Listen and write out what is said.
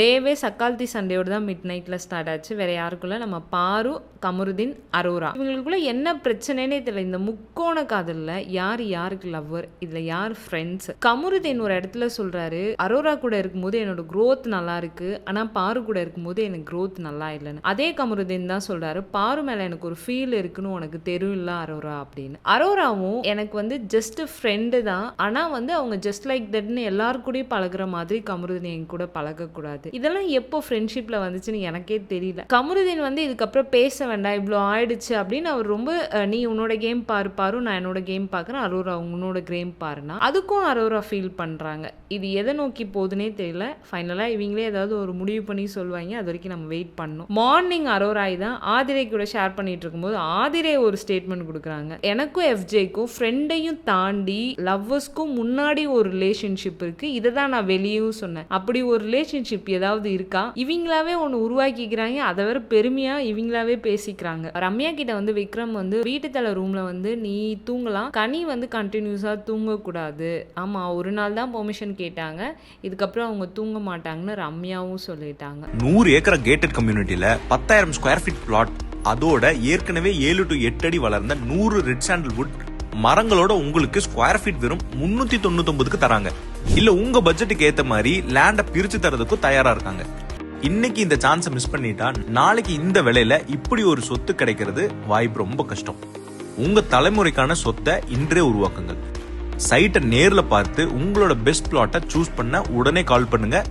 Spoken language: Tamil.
டேவே சக்கால்த்தி சண்டையோடு தான் மிட் நைட்டில் ஸ்டார்ட் ஆச்சு. வேற யாருக்குள்ள? நம்ம பாரு கமருதீன் அரோரா. இவங்களுக்குள்ள என்ன பிரச்சனைனே தெரியல. இந்த முக்கோண காதலில் யார் யாருக்கு லவ்வர் இதில் யார் ஃப்ரெண்ட்ஸ் கமருதீன் ஒரு இடத்துல சொல்கிறாரு அரோரா கூட இருக்கும்போது என்னோட க்ரோத் நல்லா இருக்கு. ஆனால் பாரு கூட இருக்கும்போது எனக்கு க்ரோத் நல்லா இல்லைன்னு. அதே கமருதீன் தான் சொல்கிறாரு பாரு மேலே எனக்கு ஒரு ஃபீல் இருக்குன்னு உனக்கு தெரியல அரோரா அப்படின்னு. அரோராவும் எனக்கு வந்து ஜஸ்ட் ஃப்ரெண்டு தான். ஆனால் வந்து அவங்க ஜஸ்ட் லைக் தட்னு எல்லாருக்கூடயும் கூடயும் பழகுற மாதிரி கமருதீன் என் கூட பழகக்கூடாது. இதெல்லாம் எப்போ ஃப்ரெண்ட்ஷிப்பில் வந்துச்சுன்னு எனக்கே தெரியல. கமருதீன் வந்து இதுக்கப்புறம் பேச வேண்டாம் இவ்வளோ ஆயிடுச்சு அப்படின்னு அவர் ரொம்ப நீ உன்னோட கேம் பாரு பாரு நான் என்னோட கேம் பார்க்குறேன் அரோரா உன்னோட கேம் பாருன்னா அதுக்கும் அரோரா ஃபீல் பண்ணுறாங்க இது எதை நோக்கி போகுதுன்னே தெரியல. ஃபைனலாக இவங்களே ஏதாவது ஒரு முடிவு பண்ணி சொல்லுவாங்க அது வரைக்கும் நம்ம வெயிட் பண்ணோம் மார்னிங் அரோராய் தான் ஆதிரை கூட ஷேர் பண்ணிட்டு இருக்கும்போது ஆதிரே ஒரு ஸ்டேட்மெண்ட் கொடுக்குறாங்க. எனக்கும் எஃப்ஜேக்கும் ஃப்ரெண்டையும் தாண்டி லவ்வர்ஸ்க்கும் முன்னாடி ஒரு ரிலேஷன்ஷிப் இருக்குது இதை தான் நான் வெளியும் சொன்னேன். அப்படி ஒரு ரிலேஷன்ஷிப் ஏதாவது இருக்கா? இவங்களாவே ஒன்று உருவாக்கிக்கிறாங்க. அதை வேற பெருமையா இவங்களாவே பேசிக்கிறாங்க. ரம்யா கிட்ட வந்து விக்ரம் வந்து வீட்டு தலை ரூம்ல வந்து நீ தூங்கலாம். கனி வந்து கண்டினியூஸா தூங்கக்கூடாது. ஆமா ஒரு நாள் தான் பெர்மிஷன் கேட்டாங்க. இதுக்கப்புறம் அவங்க தூங்க மாட்டாங்கன்னு ரம்யாவும் சொல்லிட்டாங்க. நூறு ஏக்கர் கேட்டட் கம்யூனிட்டியில பத்தாயிரம் ஸ்கொயர் ஃபீட் பிளாட் அதோட ஏற்கனவே ஏழு டு எட்டு அடி வளர்ந்த நூறு ரெட் சாண்டல்வுட் மரங்களோட உங்களுக்கு ஸ்கொயர் ஃபீட் வெறும் முன்னூத்தி தொண்ணூத்தி தராங்க. இல்ல உங்க பட்ஜெட்டுக்கு ஏத்த மாதிரி லேண்ட பிரிச்சு தரதுக்கும் தயாரா இருக்காங்க. இன்னைக்கு இந்த சான்ஸை மிஸ் பண்ணிட்டா நாளைக்கு இந்த விலையில இப்படி ஒரு சொத்து கிடைக்கிறது வாய்ப்பு ரொம்ப கஷ்டம். உங்க தலைமுறைக்கான சொத்தை இன்றே உருவாக்குங்கள். சைட்டை நேர்ல பார்த்து உங்களோட பெஸ்ட் பிளாட்டை சூஸ் பண்ண உடனே கால் பண்ணுங்க.